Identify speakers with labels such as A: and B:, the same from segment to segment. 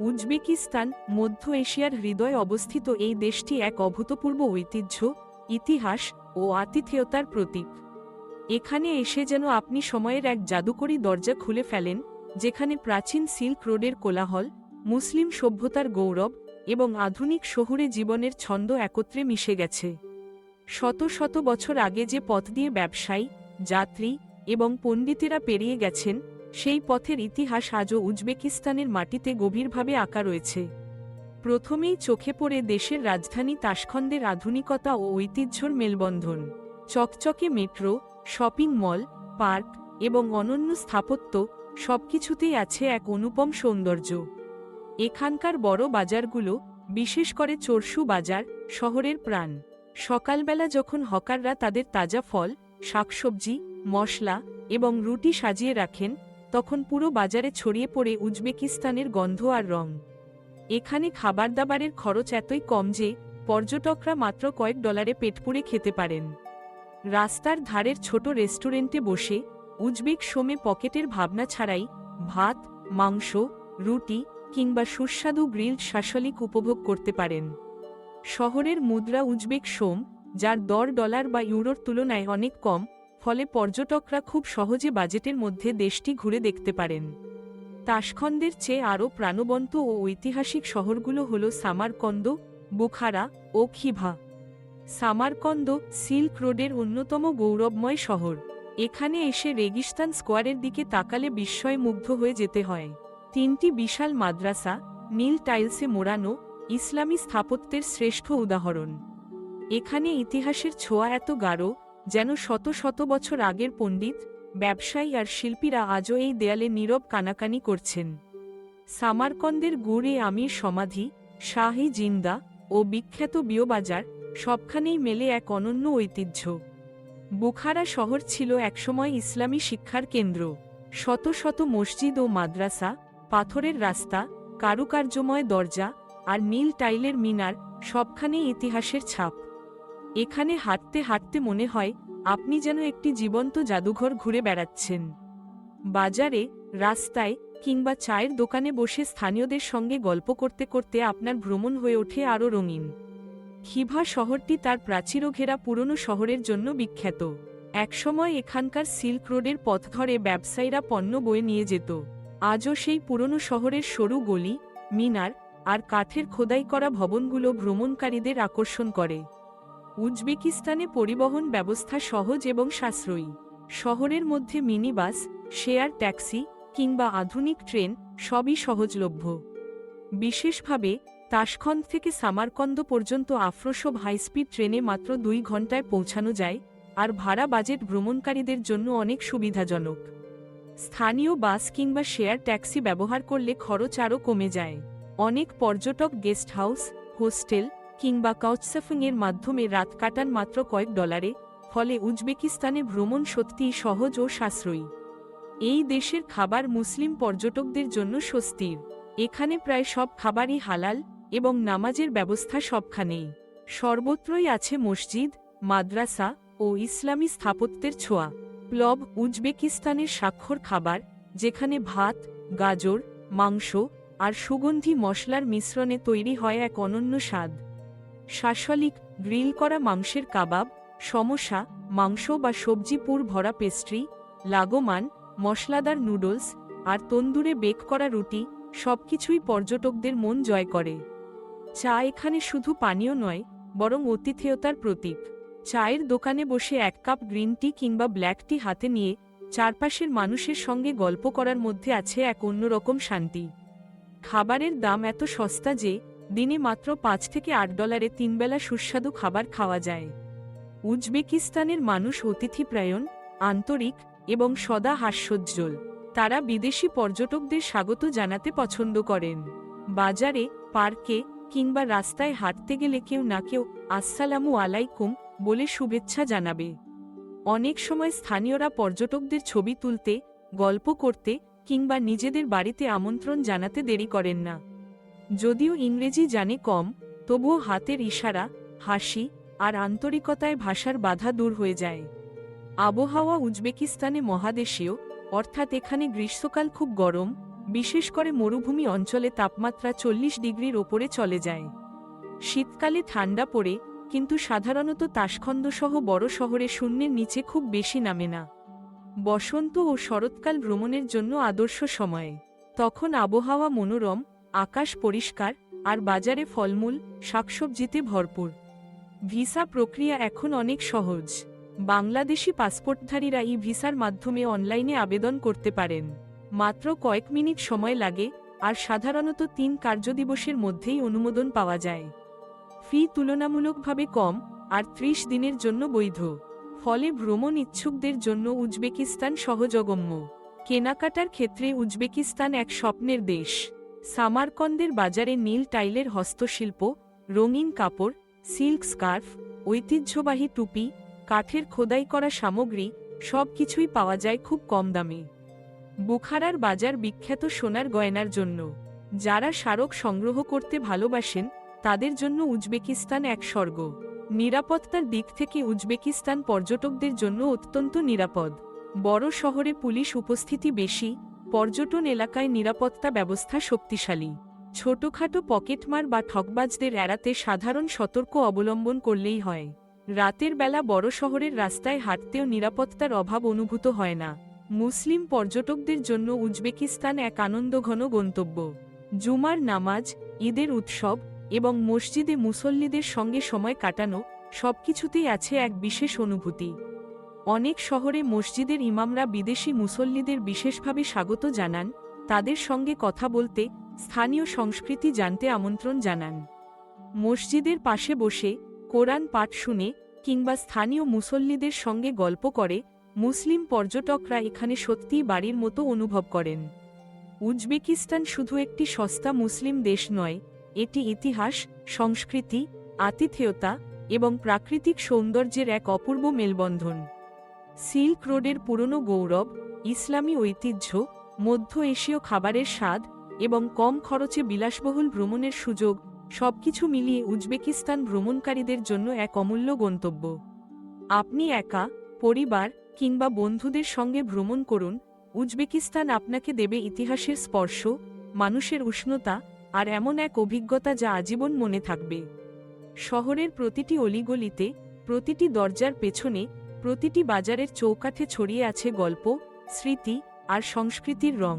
A: Uzbekistan, মধ্য এশিয়ার হৃদয়ে অবস্থিত এই দেশটি এক অভূতপূর্ব ঐতিহ্য, ইতিহাস ও আতিথেয়তার প্রতীক। এখানে এসে যেন আপনি সময়ের এক জাদুকরী দরজা খুলে ফেলেন, যেখানে প্রাচীন সিল্ক রোডের কোলাহল, মুসলিম সভ্যতার গৌরব এবং আধুনিক শহুরে জীবনের ছন্দ একত্রে মিশে গেছে। শত শত বছর আগে যে পথ দিয়ে ব্যবসায়ী, যাত্রী এবং পণ্ডিতেরা পেরিয়ে গেছেন সেই পথের ইতিহাস আজও উজবেকিস্তানের মাটিতে গভীরভাবে আঁকা রয়েছে। প্রথমেই চোখে পড়ে দেশের রাজধানী তাসখন্দের আধুনিকতা ও ঐতিহ্যর মেলবন্ধন। চকচকে মেট্রো, শপিং মল, পার্ক এবং অনন্য স্থাপত্য সবকিছুতেই আছে এক অনুপম সৌন্দর্য। এখানকার বড় বাজারগুলো, বিশেষ করে চরসু বাজার, শহরের প্রাণ। সকালবেলা যখন হকাররা তাদের তাজা ফল, শাকসবজি, মশলা এবং রুটি সাজিয়ে রাখেন তখন পুরো বাজারে ছড়িয়ে পড়ে উজবেকিস্তানের গন্ধ আর রং। এখানে খাবার দাবারের খরচ এতই কম যে, পর্যটকরা মাত্র কয়েক ডলারে পেট পুড়ে খেতে পারেন। রাস্তার ধারের ছোট রেস্টুরেন্টে বসে, উজবেক সোমে পকেটের ভাবনা ছাড়াই ভাত, মাংস, রুটি কিংবা সুস্বাদু গ্রিলড শাসলিক উপভোগ করতে পারেন। শহরের মুদ্রা উজবেক সোম, যার দর ডলার বা ইউরোর তুলনায় অনেক কম ফলে পর্যটকরা খুব সহজে বাজেটের মধ্যে দেশটি ঘুরে দেখতে পারেন। তাসখন্দের চেয়ে আরও প্রাণবন্ত ও ঐতিহাসিক শহরগুলো হল সামারকন্দ, বুখারা ও খিভা। সামারকন্দ সিল্ক রোডের অন্যতম গৌরবময় শহর। এখানে এসে রেগিস্তান স্কোয়ারের দিকে তাকালে বিস্ময়ে মুগ্ধ হয়ে যেতে হয়। তিনটি বিশাল মাদ্রাসা, নীল টাইলসে মোড়ানো, ইসলামী স্থাপত্যের শ্রেষ্ঠ উদাহরণ। এখানে ইতিহাসের ছোঁয়া এত গাঢ় যেন শত শত বছর আগের পণ্ডিত, ব্যবসায়ী আর শিল্পীরা আজও এই দেয়ালে নীরব কানাকানি করছেন। সামারকন্দের গুড়ে আমির সমাধি, শাহি জিন্দা ও বিখ্যাত বিয়োবাজার সবখানেই মেলে এক অনন্য ঐতিহ্য। বুখারা শহর ছিল একসময় ইসলামী শিক্ষার কেন্দ্র। শত শত মসজিদ ও মাদ্রাসা, পাথরের রাস্তা, কারুকার্যময় দরজা আর নীল টাইলের মিনার সবখানেই ইতিহাসের ছাপ। এখানে হাঁটতে হাঁটতে মনে হয়, আপনি যেন একটি জীবন্ত জাদুঘর ঘুরে বেড়াচ্ছেন। বাজারে, রাস্তায়, কিংবা চায়ের দোকানে বসে স্থানীয়দের সঙ্গে গল্প করতে করতে আপনার ভ্রমণ হয়ে ওঠে আরও রঙিন। খিভা শহরটি তার প্রাচীর ঘেরা পুরনো শহরের জন্য বিখ্যাত। একসময় এখানকার সিল্ক রোডের পথ ধরে ব্যবসায়ীরা পণ্য বয়ে নিয়ে যেত। আজও সেই পুরনো শহরের সরু গলি, মিনার, আর কাঠের খোদাই করা ভবনগুলো ভ্রমণকারীদের আকর্ষণ করে। উজবেকিস্তানে পরিবহন ব্যবস্থা সহজ এবং সাশ্রয়ী। শহরের মধ্যে মিনি বাস শেয়ার ট্যাক্সি কিংবা আধুনিক ট্রেন সবই সহজলভ্য। বিশেষভাবে তাসখন্দ থেকে সামারকন্দ পর্যন্ত আফ্রোসব হাইস্পিড ট্রেনে মাত্র দুই ঘন্টায় পৌঁছানো যায় আর ভাড়া বাজেট ভ্রমণকারীদের জন্য অনেক সুবিধাজনক। স্থানীয় বাস কিংবা শেয়ার ট্যাক্সি ব্যবহার করলে খরচ আরও কমে যায়। অনেক পর্যটক গেস্ট হাউস, হোস্টেল কিংবা কাউচসাফিংয়ের মাধ্যমে রাত কাটান মাত্র কয়েক ডলারে, ফলে উজবেকিস্তানে ভ্রমণ সত্যিই সহজ ও সাশ্রয়ী। এই দেশের খাবার মুসলিম পর্যটকদের জন্য স্বস্তির। এখানে প্রায় সব খাবারই হালাল এবং নামাজের ব্যবস্থা সবখানেই। সর্বত্রই আছে মসজিদ, মাদ্রাসা ও ইসলামী স্থাপত্যের ছোঁয়া। প্লব উজবেকিস্তানের স্বাক্ষর খাবার, যেখানে ভাত, গাজর, মাংস আর সুগন্ধি মশলার মিশ্রণে তৈরি হয় এক অনন্য স্বাদ। শাসলিক গ্রিল করা মাংসের কাবাব, সমোসা, মাংস বা সবজি পুর ভরা পেস্ট্রি, লাগোমান, মশলাদার নুডলস আর তন্দুরে বেক করা রুটি সবকিছুই পর্যটকদের মন জয় করে। চা এখানে শুধু পানীয় নয়, বরং অতিথেয়তার প্রতীক। চায়ের দোকানে বসে এক কাপ গ্রিন টি কিংবা ব্ল্যাক টি হাতে নিয়ে চারপাশের মানুষের সঙ্গে গল্প করার মধ্যে আছে এক অন্যরকম শান্তি। খাবারের দাম এত সস্তা যে দিনে মাত্র পাঁচ থেকে আট ডলারে তিনবেলা সুস্বাদু খাবার খাওয়া যায়। উজবেকিস্তানের মানুষ অতিথিপ্রায়ণ, আন্তরিক এবং সদা হাস্যোজ্জ্বল। তারা বিদেশি পর্যটকদের স্বাগত জানাতে পছন্দ করেন। বাজারে, পার্কে কিংবা রাস্তায় হাঁটতে গেলে কেউ না কেউ আসসালামু আলাইকুম বলে শুভেচ্ছা জানাবে। অনেক সময় স্থানীয়রা পর্যটকদের ছবি তুলতে, গল্প করতে কিংবা নিজেদের বাড়িতে আমন্ত্রণ জানাতে দেরি করেন না। যদিও ইংরেজি জানে কম, তবুও হাতের ইশারা, হাসি আর আন্তরিকতায় ভাষার বাধা দূর হয়ে যায়। আবহাওয়া উজবেকিস্তানে মহাদেশীয়, অর্থাৎ এখানে গ্রীষ্মকাল খুব গরম, বিশেষ করে মরুভূমি অঞ্চলে তাপমাত্রা চল্লিশ ডিগ্রির ওপরে চলে যায়। শীতকালে ঠান্ডা পড়ে, কিন্তু সাধারণত তাসখন্দ সহ বড় শহরে শূন্যের নিচে খুব বেশি নামে না। বসন্ত ও শরৎকাল ভ্রমণের জন্য আদর্শ সময়। তখন আবহাওয়া মনোরম আকাশ পরিষ্কার, আর বাজারে ফলমূল, শাকসবজিতে ভরপুর। ভিসা প্রক্রিয়া এখন অনেক সহজ। বাংলাদেশি পাসপোর্টধারীরা এই ভিসার মাধ্যমে অনলাইনে আবেদন করতে পারেন। মাত্র কয়েক মিনিট সময় লাগে, আর সাধারণত তিন কার্যদিবসের মধ্যেই অনুমোদন পাওয়া যায়। ফি তুলনামূলকভাবে কম, আর ত্রিশ দিনের জন্য বৈধ। ফলে ভ্রমণ ইচ্ছুকদের জন্য উজবেকিস্তান সহজগম্য। কেনাকাটার ক্ষেত্রে উজবেকিস্তান এক স্বপ্নের দেশ। সামারকন্দের বাজারে নীল টাইলের হস্তশিল্প, রঙিন কাপড়, সিল্ক স্কার্ফ, ঐতিহ্যবাহী টুপি, কাঠের খোদাই করা সামগ্রী সব কিছুই পাওয়া যায় খুব কম দামে। বুখারার বাজার বিখ্যাত সোনার গয়নার জন্য। যারা স্মারক সংগ্রহ করতে ভালোবাসেন, তাদের জন্য উজবেকিস্তান এক স্বর্গ। নিরাপত্তার দিক থেকে উজবেকিস্তান পর্যটকদের জন্য অত্যন্ত নিরাপদ। বড় শহরে পুলিশ উপস্থিতি বেশি পর্যটন এলাকায় নিরাপত্তা ব্যবস্থা শক্তিশালী। ছোটখাটো পকেটমার বা ঠকবাজদের এড়াতে সাধারণ সতর্ক অবলম্বন করলেই হয়। রাতের বেলা বড় শহরের রাস্তায় হাঁটতেও নিরাপত্তার অভাব অনুভূত হয় না। মুসলিম পর্যটকদের জন্য উজবেকিস্তান এক আনন্দঘন গন্তব্য। জুমার নামাজ, ঈদের উৎসব এবং মসজিদে মুসল্লিদের সঙ্গে সময় কাটানো সবকিছুতেই আছে এক বিশেষ অনুভূতি। অনেক শহরে মসজিদের ইমামরা বিদেশি মুসল্লিদের বিশেষভাবে স্বাগত জানান, তাদের সঙ্গে কথা বলতে, স্থানীয় সংস্কৃতি জানতে আমন্ত্রণ জানান। মসজিদের পাশে বসে, কোরআন পাঠ শুনে, কিংবা স্থানীয় মুসল্লিদের সঙ্গে গল্প করে, মুসলিম পর্যটকরা এখানে সত্যিই বাড়ির মতো অনুভব করেন। উজবেকিস্তান শুধু একটি সস্তা মুসলিম দেশ নয়, এটি ইতিহাস, সংস্কৃতি, আতিথেয়তা এবং প্রাকৃতিক সৌন্দর্যের এক অপূর্ব মেলবন্ধন। সিল্ক রোডের পুরনো গৌরব, ইসলামী ঐতিহ্য, মধ্য এশীয় খাবারের স্বাদ এবং কম খরচে বিলাসবহুল ভ্রমণের সুযোগ সবকিছু মিলিয়ে উজবেকিস্তান ভ্রমণকারীদের জন্য এক অমূল্য গন্তব্য। আপনি একা, পরিবার কিংবা বন্ধুদের সঙ্গে ভ্রমণ করুন, উজবেকিস্তান আপনাকে দেবে ইতিহাসের স্পর্শ, মানুষের উষ্ণতা আর এমন এক অভিজ্ঞতা যা আজীবন মনে থাকবে। শহরের প্রতিটি অলিগলিতে, প্রতিটি দরজার পেছনে প্রতিটি বাজারের চৌকাঠে ছড়িয়ে আছে গল্প, স্মৃতি আর সংস্কৃতির রং।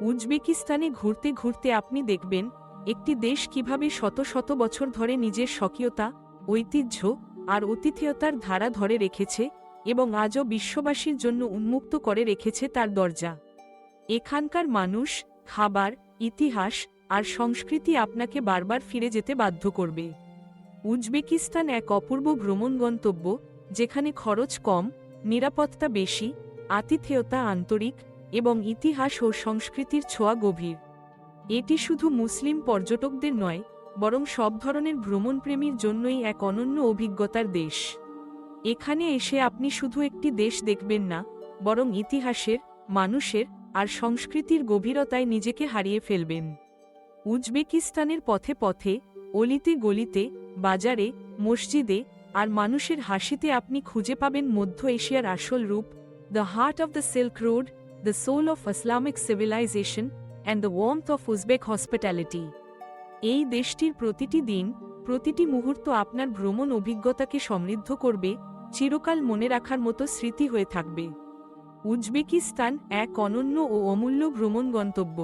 A: উজবেকিস্তানে ঘুরতে ঘুরতে আপনি দেখবেন, একটি দেশ কীভাবে শত শত বছর ধরে নিজের স্বকীয়তা, ঐতিহ্য আর অতিথেয়তার ধারা ধরে রেখেছে এবং আজও বিশ্ববাসীর জন্য উন্মুক্ত করে রেখেছে তার দরজা। এখানকার মানুষ, খাবার, ইতিহাস আর সংস্কৃতি আপনাকে বারবার ফিরে যেতে বাধ্য করবে। উজবেকিস্তান এক অপূর্ব ভ্রমণ গন্তব্য যেখানে খরচ কম, নিরাপত্তা বেশি, আতিথেয়তা আন্তরিক এবং ইতিহাস ও সংস্কৃতির ছোঁয়া গভীর। এটি শুধু মুসলিম পর্যটকদের নয়, বরং সব ধরনের ভ্রমণপ্রেমীর জন্যই এক অনন্য অভিজ্ঞতার দেশ। এখানে এসে আপনি শুধু একটি দেশ দেখবেন না, বরং ইতিহাসের, মানুষের আর সংস্কৃতির গভীরতায় নিজেকে হারিয়ে ফেলবেন। উজবেকিস্তানের পথে পথে, অলিতে গলিতে, বাজারে, মসজিদে আর মানুষের হাসিতে আপনি খুঁজে পাবেন মধ্য এশিয়ার আসল রূপ the heart of the silk road the soul of Islamic civilisation and the warmth of Uzbek hospitality এই দেশটির প্রতিটি দিন, প্রতিটি মুহূর্ত আপনার ভ্রমণ অভিজ্ঞতাকে সমৃদ্ধ করবে, চিরকাল মনে রাখার মতো স্মৃতি হয়ে থাকবে। উজবেকিস্তান এক অনন্য ও অমূল্য ভ্রমণ গন্তব্য।